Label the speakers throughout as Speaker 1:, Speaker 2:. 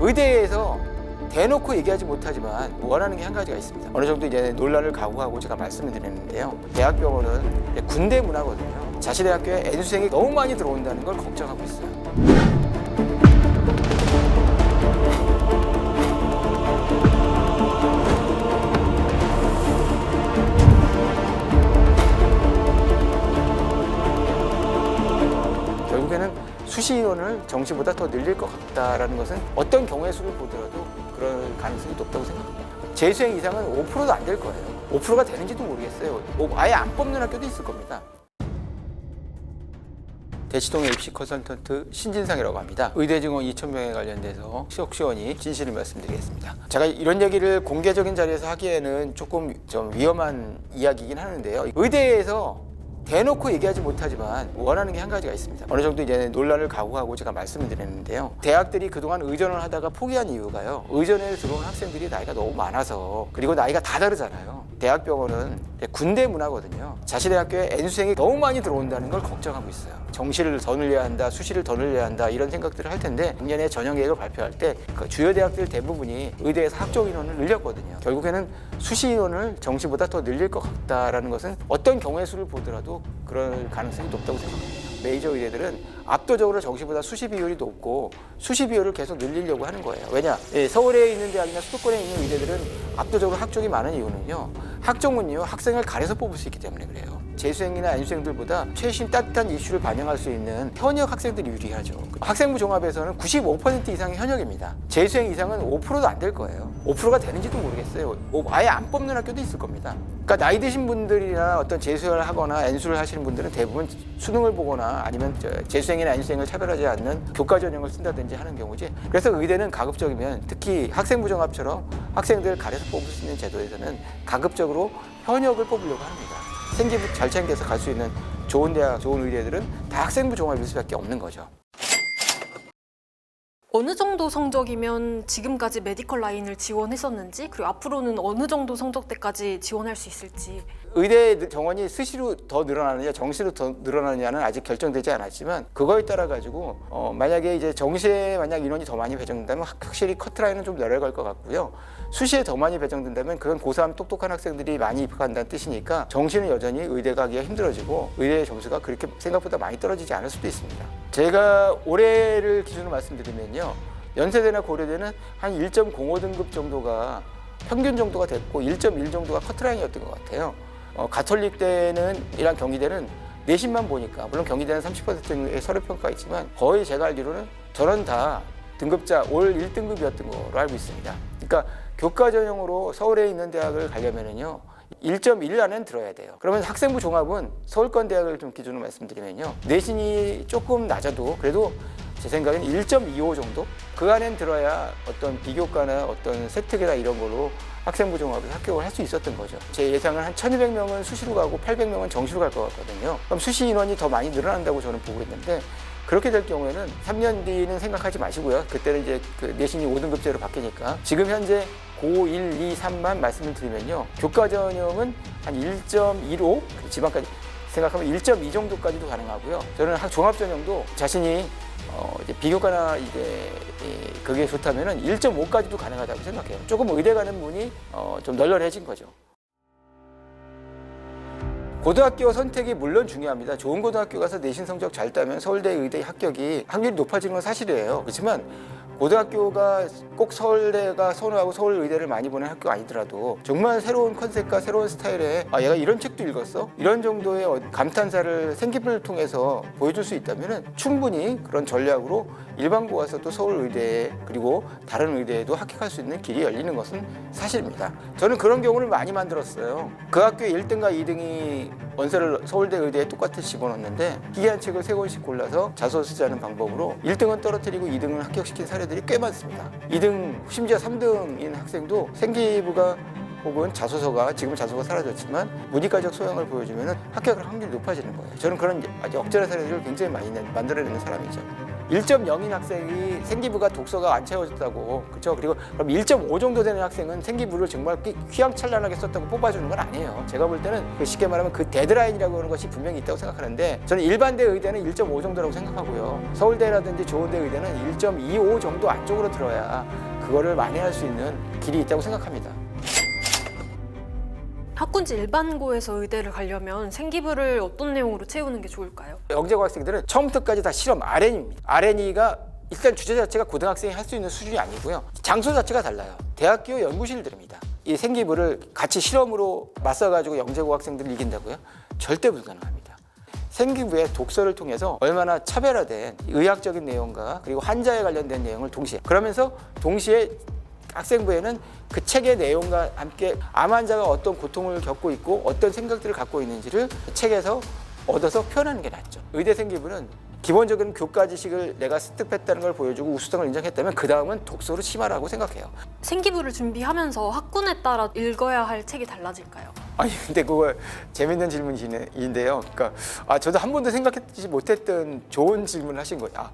Speaker 1: 의대에서 대놓고 얘기하지 못하지만 원하는 게 한 가지가 있습니다. 어느 정도 이제 논란을 각오하고 제가 말씀을 드렸는데요. 대학병원은 군대 문화거든요. 자신의 학교에 N수생이 너무 많이 들어온다는 걸 걱정하고 있어요. 수시 인원을 정시보다 더 늘릴 것 같다라는 것은 어떤 경우의 수를 보더라도 그럴 가능성이 높다고 생각합니다. 재수행 이상은 5%도 안 될 거예요. 5%가 되는지도 모르겠어요. 오- 아예 안 뽑는 학교도 있을 겁니다. 대치동의 입시 컨설턴트 신진상이라고 합니다. 의대 증원 2,000명에 관련돼서 시옥시원히 진실을 말씀드리겠습니다. 제가 이런 얘기를 공개적인 자리에서 하기에는 조금 좀 위험한 이야기이긴 하는데요. 의대에서 대놓고 얘기하지 못하지만 원하는 게 한 가지가 있습니다. 어느 정도 이제 논란을 각오하고 제가 말씀을 드렸는데요. 대학들이 그동안 의전을 하다가 포기한 이유가요. 의전에 들어온 학생들이 나이가 너무 많아서 그리고 나이가 다 다르잖아요. 대학병원은 군대 문화거든요. 자신의 학교에 N수생이 너무 많이 들어온다는 걸 걱정하고 있어요. 정시를 더 늘려야 한다, 수시를 더 늘려야 한다 이런 생각들을 할 텐데 작년에 전형 계획을 발표할 때 그 주요 대학들 대부분이 의대에서 학종 인원을 늘렸거든요. 결국에는 수시 인원을 정시보다 더 늘릴 것 같다라는 것은 어떤 경우의 수를 보더라도 그럴 가능성이 높다고 생각합니다. 메이저 의대들은 압도적으로 정시보다 수시 비율이 높고 수시 비율을 계속 늘리려고 하는 거예요. 왜냐? 예, 서울에 있는 대학이나 수도권에 있는 의대들은 압도적으로 학종이 많은 이유는요. 학종은요 학생을 가려서 뽑을 수 있기 때문에 그래요. 재수생이나 안수생들보다 최신 따뜻한 이슈를 반영할 수 있는 현역 학생들이 유리하죠. 학생부 종합에서는 95% 이상이 현역입니다. 재수생 이상은 5%도 안 될 거예요. 5%가 되는지도 모르겠어요. 오- 아예 안 뽑는 학교도 있을 겁니다. 그러니까 나이 드신 분들이나 어떤 재수를 하거나 N수를 하시는 분들은 대부분 수능을 보거나 아니면 저 재수생이나 N수생을 차별하지 않는 교과 전형을 쓴다든지 하는 경우지. 그래서 의대는 가급적이면 특히 학생부 종합처럼 학생들 가려서 뽑을 수 있는 제도에서는 가급적으로 현역을 뽑으려고 합니다. 생기부 잘 챙겨서 갈 수 있는 좋은 대학, 좋은 의대들은 다 학생부 종합일 수밖에 없는 거죠.
Speaker 2: 어느 정도 성적이면 지금까지 메디컬 라인을 지원했었는지 그리고 앞으로는 어느 정도 성적대까지 지원할 수 있을지
Speaker 1: 의대 정원이 스시로 더 늘어나느냐 정시로 더 늘어나느냐는 아직 결정되지 않았지만 그거에 따라 가지고 어, 만약에 이제 정시에 만약 인원이 더 많이 배정된다면 확- 확실히 커트라인은 좀 내려갈 것 같고요. 수시에 더 많이 배정된다면 그건 고3 똑똑한 학생들이 많이 입학한다는 뜻이니까 정시는 여전히 의대 가기가 힘들어지고 의대 점수가 그렇게 생각보다 많이 떨어지지 않을 수도 있습니다. 제가 올해를 기준으로 말씀드리면요. 연세대나 고려대는 한 1.05 등급 정도가 평균 정도가 됐고 1.1 정도가 커트라인이었던 것 같아요. 어, 가톨릭대는 이랑 경기대는 내신만 보니까 물론 경기대는 30%의 서류 평가가 있지만 거의 제가 알기로는 저는 다 등급자 올 1등급이었던 거로 알고 있습니다. 그러니까 교과 전형으로 서울에 있는 대학을 가려면은요. 1.1 안에는 들어야 돼요. 그러면 학생부 종합은 서울권 대학을 좀 기준으로 말씀드리면요. 내신이 조금 낮아도 그래도 제 생각엔 1.25 정도? 그 안엔 들어야 어떤 비교과나 어떤 세특이나 이런 걸로 학생부 종합에서 합격을 할 수 있었던 거죠. 제 예상은 한 1200명은 수시로 가고 800명은 정시로 갈 것 같거든요. 그럼 수시 인원이 더 많이 늘어난다고 저는 보고 있는데 그렇게 될 경우에는 3년 뒤는 생각하지 마시고요. 그때는 이제 그 내신이 5등급제로 바뀌니까 지금 현재 고 1, 2, 3만 말씀을 드리면요. 교과 전형은 한 1.15 지방까지 생각하면 1.2 정도까지도 가능하고요. 저는 학 종합 전형도 자신이 어 이제 비교과나 이제 이 그게 좋다면은 1.5까지도 가능하다고 생각해요. 조금 의대 가는 문이 어 좀 널널해진 거죠. 고등학교 선택이 물론 중요합니다. 좋은 고등학교 가서 내신 성적 잘 따면 서울대 의대 합격이 확률이 높아지는 건 사실이에요. 그렇지만 고등학교가 꼭 서울대가 선호하고 서울 의대를 많이 보는 학교가 아니더라도 정말 새로운 컨셉과 새로운 스타일의 아 얘가 이런 책도 읽었어 이런 정도의 어- 감탄사를 생기부를 통해서 보여줄 수 있다면 충분히 그런 전략으로 일반고 와서도 서울 의대 그리고 다른 의대에도 합격할 수 있는 길이 열리는 것은 사실입니다. 저는 그런 경우를 많이 만들었어요. 그 학교의 1등과 2등이 원서를 서울대 의대에 똑같이 집어넣는데 희귀한 책을 세 권씩 골라서 자소 쓰자는 방법으로 1등은 떨어뜨리고 2등을 합격시킨 사례 들이 꽤 많습니다. 2등 심지어 3등인 학생도 생기부가 혹은 자소서가 지금 자소가 사라졌지만 문이과적 소양을 보여주면 합격할 확률이 높아지는 거예요. 저는 그런 아주 억절의 사례들을 굉장히 많이 내- 만들어내는 사람이죠. 1.0인 학생이 생기부가 독서가 안 채워졌다고 그렇죠? 그리고 그럼 1.5 정도 되는 학생은 생기부를 정말 휘- 휘황찬란하게 썼다고 뽑아주는 건 아니에요. 제가 볼 때는 그 쉽게 말하면 그 데드라인이라고 하는 것이 분명히 있다고 생각하는데 저는 일반대 의대는 1.5 정도라고 생각하고요. 서울대라든지 좋은대 의대는 1.25 정도 안쪽으로 들어야 그거를 만회할 수 있는 길이 있다고 생각합니다.
Speaker 2: 학군지 일반고에서 의대를 가려면 생기부를 어떤 내용으로 채우는 게 좋을까요?
Speaker 1: 영재고 학생들은 처음부터까지 다 실험 RN입니다. RN이가 일단 주제 자체가 고등학생이 할 수 있는 수준이 아니고요. 장소 자체가 달라요. 대학교 연구실들입니다. 이 생기부를 같이 실험으로 맞서가지고 영재고 학생들을 이긴다고요? 절대 불가능합니다. 생기부의 독서를 통해서 얼마나 차별화된 의학적인 내용과 그리고 환자에 관련된 내용을 동시에 그러면서 동시에 학생부에는 그 책의 내용과 함께 암 환자가 어떤 고통을 겪고 있고 어떤 생각들을 갖고 있는지를 책에서 얻어서 표현하는 게 낫죠. 의대 생기부는 기본적인 교과 지식을 내가 습득했다는 걸 보여주고 우수성을 인정했다면 그 다음은 독서로 심화라고 생각해요.
Speaker 2: 생기부를 준비하면서 학군에 따라 읽어야 할 책이 달라질까요?
Speaker 1: 아니 근데 그거 재밌는 질문인데요. 그러니까 아 저도 한 번도 생각하지 못했던 좋은 질문을 하신 거예요. 아,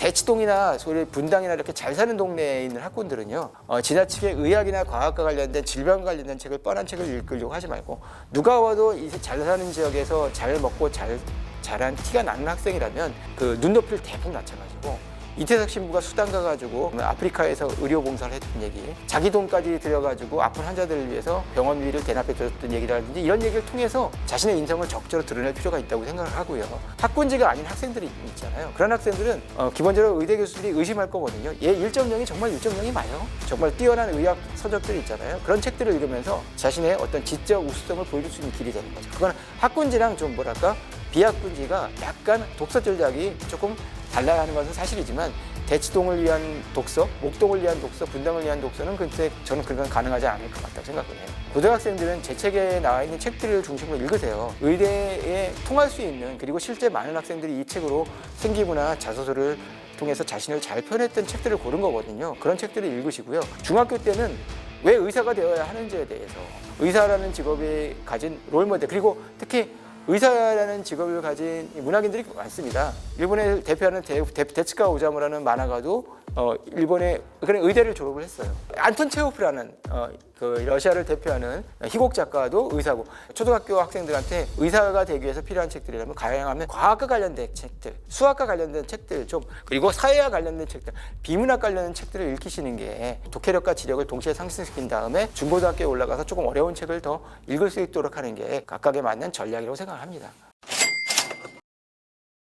Speaker 1: 대치동이나 소위 분당이나 이렇게 잘 사는 동네에 있는 학군들은요 어, 지나치게 의학이나 과학과 관련된 질병 관련된 책을 뻔한 책을 읽으려고 하지 말고 누가 와도 이 잘 사는 지역에서 잘 먹고 잘 자란 티가 나는 학생이라면 그 눈높이를 대폭 낮춰가지고 이태석 신부가 수단 가가지고 아프리카에서 의료 봉사를 했던 얘기, 자기 돈까지 들여가지고 아픈 환자들을 위해서 병원비를 대납해 줬던 얘기라든지 이런 얘기를 통해서 자신의 인성을 적절히 드러낼 필요가 있다고 생각을 하고요. 학군지가 아닌 학생들이 있잖아요. 그런 학생들은 어, 기본적으로 의대 교수들이 의심할 거거든요. 얘 1.0이 정말 1.0이 맞아요? 정말 뛰어난 의학 서적들이 있잖아요. 그런 책들을 읽으면서 자신의 어떤 지적 우수성을 보여줄 수 있는 길이 되는 거죠. 그건 학군지랑 좀 뭐랄까 비학군지가 약간 독서 전략이 조금 달라야 하는 것은 사실이지만 대치동을 위한 독서, 목동을 위한 독서, 분당을 위한 독서는 근데 저는 그건 가능하지 않을 것 같다고 생각을 해요. 고등학생들은 제 책에 나와 있는 책들을 중심으로 읽으세요. 의대에 통할 수 있는 그리고 실제 많은 학생들이 이 책으로 생기부나 자소서를 통해서 자신을 잘 표현했던 책들을 고른 거거든요. 그런 책들을 읽으시고요. 중학교 때는 왜 의사가 되어야 하는지에 대해서 의사라는 직업이 가진 롤모델 그리고 특히 의사라는 직업을 가진 문학인들이 많습니다. 일본을 대표하는 대, 대, 데츠카 오자무라는 만화가도 어, 일본의 그런 의대를 졸업을 했어요. 안톤 체호프라는 어, 그 러시아를 대표하는 희곡 작가도 의사고 초등학교 학생들한테 의사가 되기 위해서 필요한 책들이라면 가양하면 과학과 관련된 책들, 수학과 관련된 책들 좀 그리고 사회와 관련된 책들, 비문학 관련된 책들을 읽히시는 게 독해력과 지력을 동시에 상승시킨 다음에 중고등학교에 올라가서 조금 어려운 책을 더 읽을 수 있도록 하는 게 각각에 맞는 전략이라고 생각을 합니다.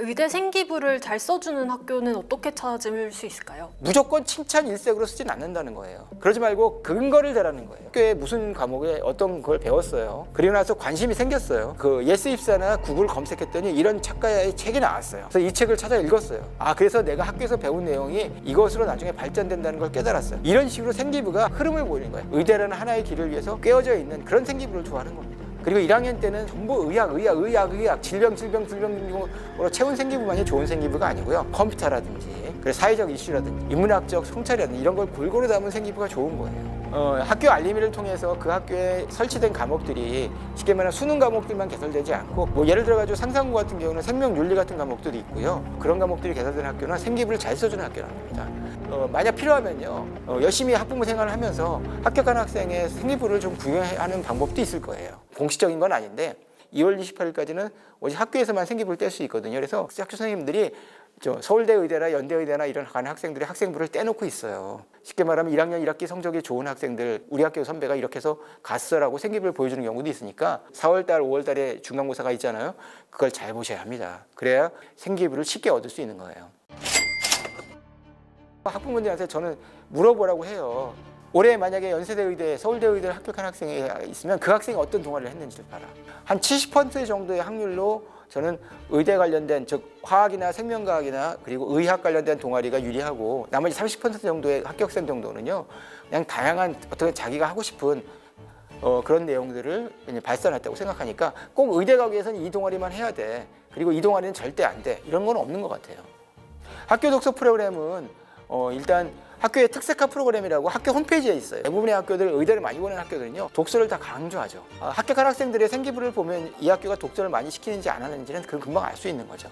Speaker 2: 의대 생기부를 잘 써주는 학교는 어떻게 찾을 수 있을까요?
Speaker 1: 무조건 칭찬 일색으로 쓰진 않는다는 거예요. 그러지 말고 근거를 대라는 거예요. 학교에 무슨 과목에 어떤 걸 배웠어요. 그리고 나서 관심이 생겼어요. 그 예스 입사나 구글 검색했더니 이런 작가의 책이 나왔어요. 그래서 이 책을 찾아 읽었어요. 아 그래서 내가 학교에서 배운 내용이 이것으로 나중에 발전된다는 걸 깨달았어요. 이런 식으로 생기부가 흐름을 보이는 거예요. 의대라는 하나의 길을 위해서 꿰어져 있는 그런 생기부를 좋아하는 겁니다. 그리고 1학년 때는 전부 의학, 의학, 의학, 의학, 질병, 질병, 질병으로 채운 생기부만이 좋은 생기부가 아니고요. 컴퓨터라든지, 그리고 사회적 이슈라든지, 인문학적 성찰이라든지 이런 걸 골고루 담은 생기부가 좋은 거예요. 어, 학교 알림이를 통해서 그 학교에 설치된 과목들이 쉽게 말하면 수능 과목들만 개설되지 않고 뭐 예를 들어가지고 상상고 같은 경우는 생명윤리 같은 과목들이 있고요. 그런 과목들이 개설된 학교는 생기부를 잘 써주는 학교랍니다. 어, 만약 필요하면요 어, 열심히 학부모 생활을 하면서 합격한 학생의 생리부를 좀 구현하는 방법도 있을 거예요 공식적인 건 아닌데 2월 28일까지는 오직 학교에서만 생기부를 뗄 수 있거든요 그래서 학교 선생님들이 저 서울대 의대나 연대 의대나 이런 가는 학생들이 학생부를 떼놓고 있어요 쉽게 말하면 1학년 1학기 성적이 좋은 학생들 우리 학교 선배가 이렇게 해서 갔어라고 생기부를 보여주는 경우도 있으니까 4월달 5월달에 중간고사가 있잖아요 그걸 잘 보셔야 합니다 그래야 생기부를 쉽게 얻을 수 있는 거예요 학부모님한테 저는 물어보라고 해요. 올해 만약에 연세대 의대, 서울대 의대를 합격한 학생이 있으면 그 학생이 어떤 동아리를 했는지를 봐라. 한 70% 정도의 확률로 저는 의대 관련된 즉 화학이나 생명과학이나 그리고 의학 관련된 동아리가 유리하고 나머지 30% 정도의 합격생 정도는요. 그냥 다양한 어떤 자기가 하고 싶은 어, 그런 내용들을 발산했다고 생각하니까 꼭 의대 가기 위해서는 이 동아리만 해야 돼. 그리고 이 동아리는 절대 안 돼. 이런 건 없는 것 같아요. 학교 독서 프로그램은 어, 일단 학교의 특색화 프로그램이라고 학교 홈페이지에 있어요. 대부분의 학교들 의대를 많이 보는 학교들은요 독서를 다 강조하죠. 아, 합격한 학생들의 생기부를 보면 이 학교가 독서를 많이 시키는지 안 하는지는 그 금방 알 수 있는 거죠.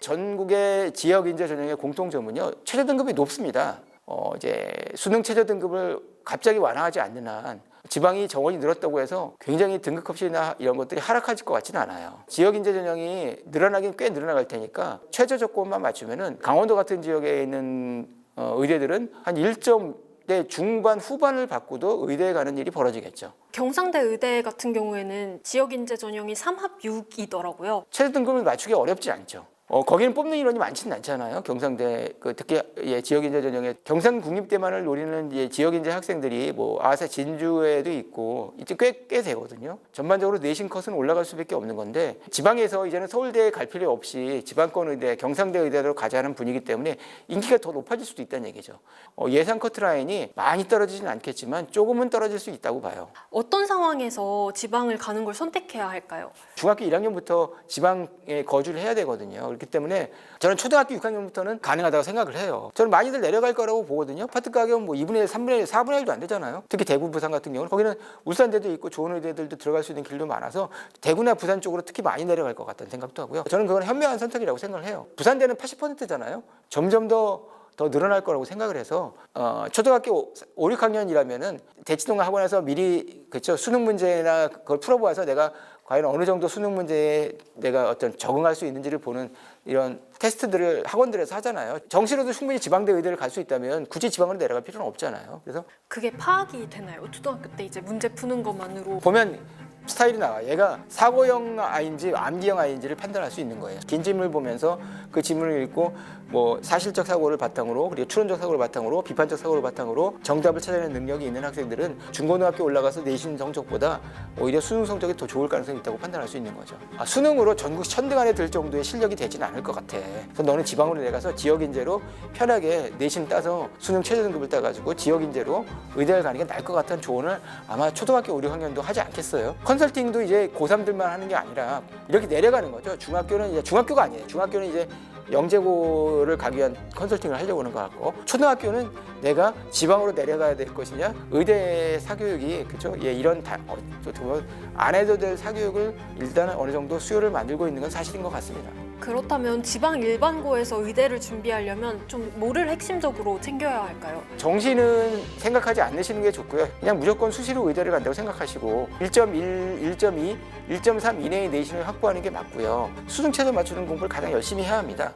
Speaker 1: 전국의 지역 인재 전형의 공통점은요 최저 등급이 높습니다. 어 이제 수능 최저 등급을 갑자기 완화하지 않는 한 지방이 정원이 늘었다고 해서 굉장히 등급 컷이나 이런 것들이 하락할 것 같지는 않아요. 지역 인재 전형이 늘어나긴 꽤 늘어나갈 테니까 최저 조건만 맞추면은 강원도 같은 지역에 있는 어, 의대들은 한 1점대 중반 후반을 받고도 의대에 가는 일이 벌어지겠죠.
Speaker 2: 경상대 의대 같은 경우에는 지역 인재 전형이 3합 6이더라고요.
Speaker 1: 최저 등급을 맞추기 어렵지 않죠. 어, 거기는 뽑는 인원이 많지는 않잖아요. 경상대 그 특히 예, 지역인재 전형에 경상 국립대만을 노리는 예, 지역인재 학생들이 뭐 아사 진주에도 있고 이제 꽤 꽤 되거든요. 전반적으로 내신 컷은 올라갈 수밖에 없는 건데 지방에서 이제는 서울대에 갈 필요 없이 지방권 의대, 경상대 의대로 가자는 분위기 때문에 인기가 더 높아질 수도 있다는 얘기죠. 어, 예상 커트 라인이 많이 떨어지진 않겠지만 조금은 떨어질 수 있다고 봐요.
Speaker 2: 어떤 상황에서 지방을 가는 걸 선택해야 할까요?
Speaker 1: 중학교 1학년부터 지방에 거주를 해야 되거든요. 그렇기 때문에 저는 초등학교 6학년부터는 가능하다고 생각을 해요. 저는 많이들 내려갈 거라고 보거든요. 아파트 가격은 뭐 2분의 1, 3분의 1, 4분의 1도 안 되잖아요. 특히 대구, 부산 같은 경우는 거기는 울산대도 있고 좋은 의대들도 들어갈 수 있는 길도 많아서 대구나 부산 쪽으로 특히 많이 내려갈 것 같다는 생각도 하고요. 저는 그건 현명한 선택이라고 생각을 해요. 부산대는 80%잖아요. 점점 더더 늘어날 거라고 생각을 해서 어, 초등학교 5, 6학년이라면은 대치동 학원에서 미리 그쵸 수능 문제나 그걸 풀어보아서 내가 과연 어느 정도 수능 문제에 내가 어떤 적응할 수 있는지를 보는 이런 테스트들을 학원들에서 하잖아요. 정시로도 충분히 지방대 의대를 갈 수 있다면 굳이 지방으로 내려갈 필요는 없잖아요. 그래서
Speaker 2: 그게 파악이 되나요? 초등학교 때 이제 문제 푸는 것만으로
Speaker 1: 보면 스타일이 나와. 얘가 사고형 아이인지 암기형 아이인지를 판단할 수 있는 거예요. 긴 질문을 보면서 그 질문을 읽고 뭐 사실적 사고를 바탕으로 그리고 추론적 사고를 바탕으로 비판적 사고를 바탕으로 정답을 찾아내는 능력이 있는 학생들은 중고등학교 올라가서 내신 성적보다 오히려 수능 성적이 더 좋을 가능성이 있다고 판단할 수 있는 거죠. 아, 수능으로 전국 천등 안에 들 정도의 실력이 되지는 않을 것 같아. 그래서 너는 지방으로 내가서 지역 인재로 편하게 내신 따서 수능 최저 등급을 따가지고 지역 인재로 의대를 가는 게 나을 것 같다는 조언을 아마 초등학교 5, 6학년도 하지 않겠어요. 컨설팅도 이제 고3들만 하는 게 아니라 이렇게 내려가는 거죠. 중학교는 이제 중학교가 아니에요. 중학교는 이제 영재고를 가기 위한 컨설팅을 하려고 하는 것 같고 초등학교는 내가 지방으로 내려가야 될 것이냐 의대 사교육이 그죠 예 이런 다 어, 어떻게 보면 안 해도 될 사교육을 일단은 어느 정도 수요를 만들고 있는 건 사실인 것 같습니다.
Speaker 2: 그렇다면 지방 일반고에서 의대를 준비하려면 좀 뭐를 핵심적으로 챙겨야 할까요?
Speaker 1: 정시는 생각하지 않으시는 게 좋고요. 그냥 무조건 수시로 의대를 간다고 생각하시고 1.1, 1.2, 1.3 이내의 내신을 확보하는 게 맞고요. 수능 최저 맞추는 공부를 가장 열심히 해야 합니다.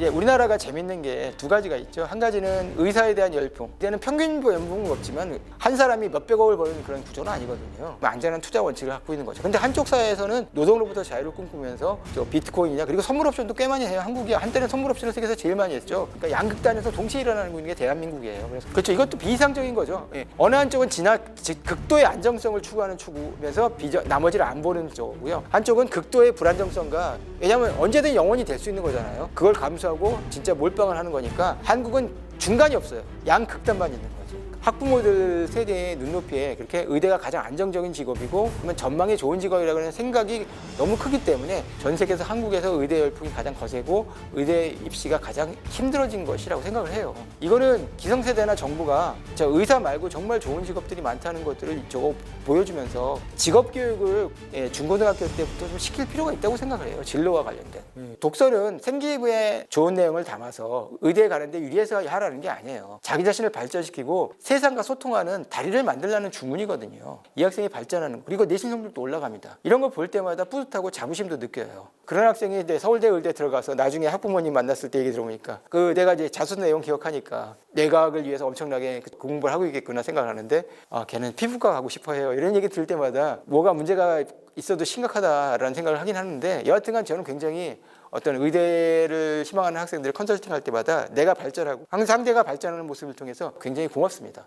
Speaker 1: 예, 우리나라가 재밌는 게 두 가지가 있죠. 한 가지는 의사에 대한 열풍. 이때는 평균 연봉은 없지만 한 사람이 몇백억을 버는 그런 구조는 아니거든요. 안전한 투자 원칙을 갖고 있는 거죠. 근데 한쪽 사회에서는 노동으로부터 자유를 꿈꾸면서 저 비트코인이냐 그리고 선물 옵션도 꽤 많이 해요. 한국이 한때는 선물 옵션을 세계에서 제일 많이 했죠. 그러니까 양극단에서 동시에 일어나는 게 대한민국이에요. 그래서 그렇죠. 이것도 비이상적인 거죠. 예. 어느 한쪽은 진화 즉 극도의 안정성을 추구하는 추구면서 비저, 나머지를 안 보는 쪽이고요. 한쪽은 극도의 불안정성과 왜냐하면 언제든 영원히 될 수 있는 거잖아요. 그걸 감수하고 진짜 몰빵을 하는 거니까 한국은 중간이 없어요. 양극단만 있는 거지. 학부모들 세대의 눈높이에 그렇게 의대가 가장 안정적인 직업이고 그러면 전망이 좋은 직업이라고 하는 생각이 너무 크기 때문에 전 세계에서 한국에서 의대 열풍이 가장 거세고 의대 입시가 가장 힘들어진 것이라고 생각을 해요. 이거는 기성세대나 정부가 저 의사 말고 정말 좋은 직업들이 많다는 것들을 저거 보여주면서 직업 교육을 예, 중고등학교 때부터 좀 시킬 필요가 있다고 생각을 해요. 진로와 관련된. 예, 독서는 생기부에 좋은 내용을 담아서 의대에 가는데 유리해서 하라는 게 아니에요. 자기 자신을 발전시키고 세상과 소통하는 다리를 만들라는 주문이거든요. 이 학생이 발전하는 거. 그리고 내신 성적도 올라갑니다. 이런 걸 볼 때마다 뿌듯하고 자부심도 느껴요. 그런 학생이 이제 서울대 의대 들어가서 나중에 학부모님 만났을 때 얘기 들어보니까 그 내가 이제 자수 내용 기억하니까 내과학을 위해서 엄청나게 그 공부를 하고 있겠구나 생각을 하는데 아 걔는 피부과 가고 싶어 해요. 이런 얘기 들을 때마다 뭐가 문제가 있어도 심각하다라는 생각을 하긴 하는데 여하튼간 저는 굉장히 어떤 의대를 희망하는 학생들을 컨설팅할 때마다 내가 발전하고 항상 상대가 발전하는 모습을 통해서 굉장히 고맙습니다.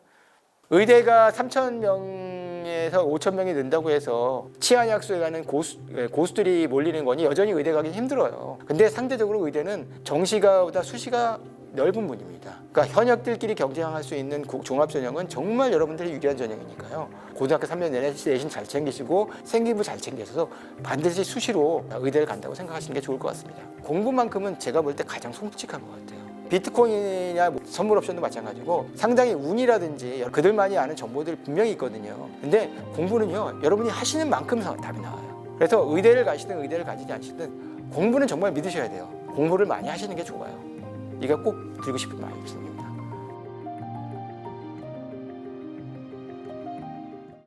Speaker 1: 의대가 3천 명에서 5천 명이 는다고 해서 치안약수에 가는 고수, 예, 고수들이 몰리는 거니 여전히 의대 가기 힘들어요. 근데 상대적으로 의대는 정시가보다 수시가 넓은 분입니다. 그러니까 현역들끼리 경쟁할 수 있는 종합 전형은 정말 여러분들이 유리한 전형이니까요. 고등학교 3년 내내 내신 잘 챙기시고 생기부 잘 챙겨서 반드시 수시로 의대를 간다고 생각하시는 게 좋을 것 같습니다. 공부만큼은 제가 볼 때 가장 솔직한 것 같아요. 비트코인이나 뭐 선물 옵션도 마찬가지고 상당히 운이라든지 그들만이 아는 정보들이 분명히 있거든요. 근데 공부는요, 여러분이 하시는 만큼 답이 나와요. 그래서 의대를 가시든 의대를 가지지 않으시든 공부는 정말 믿으셔야 돼요. 공부를 많이 하시는 게 좋아요. 네가 꼭 드리고 싶은 말이었습니다.